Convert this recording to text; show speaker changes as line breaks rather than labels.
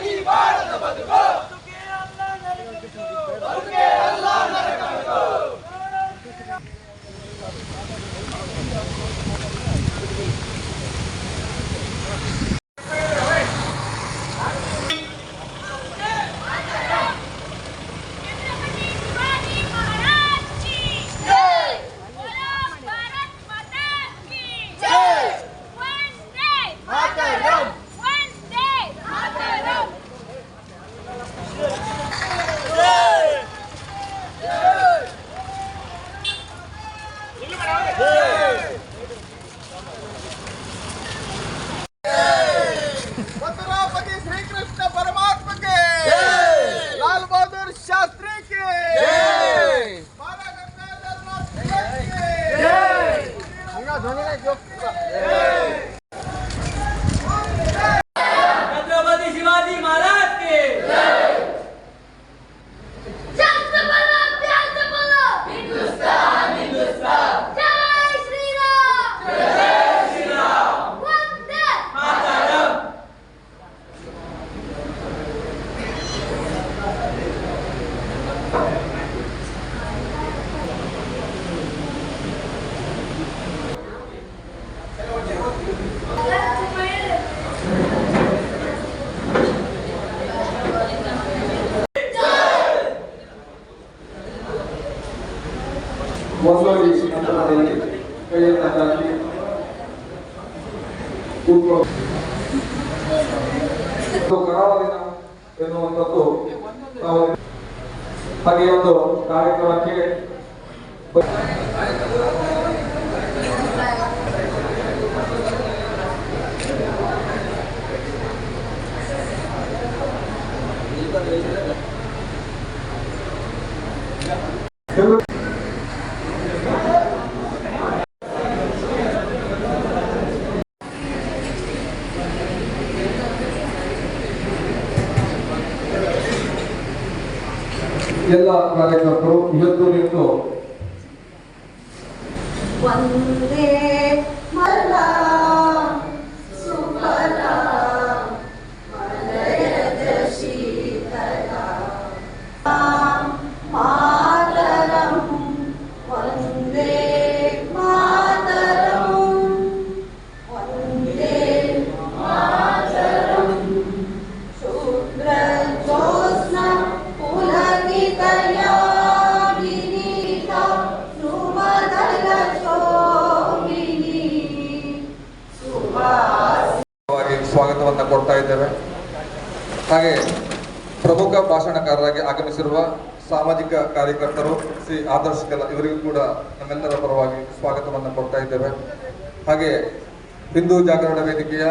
Arriba!
ಒಂದೊಂದು ಹಂತದಲ್ಲಿ ಕೈಯಲ್ಲಿ ಕೂತ್ಕೊಳ್ಳೋ ಇದು ಕರಾಳ ದಿನ ಎನ್ನುವಂಥದ್ದು ನಾವು ಹಾಗೆ ಒಂದು ಕಾರ್ಯಕ್ರಮಕ್ಕೆ ಕೆಲವು ಎಲ್ಲ ಕಾರ್ಯಕರ್ತರು ಇವತ್ತು ನಿಂತು. ಒಂದೇ ಪ್ರಮುಖ ಭಾಷಣಕಾರರಾಗಿ ಆಗಮಿಸಿರುವ ಸಾಮಾಜಿಕ ಕಾರ್ಯಕರ್ತರು ಶ್ರೀ ಆದರ್ಶ್ ಇವರಿಗೂ ಕೂಡ ನಮ್ಮೆಲ್ಲರ ಪರವಾಗಿ ಸ್ವಾಗತವನ್ನು ಕೊಡ್ತಾ ಇದ್ದೇವೆ. ಹಾಗೆ ಹಿಂದೂ ಜಾಗರಣ ವೇದಿಕೆಯ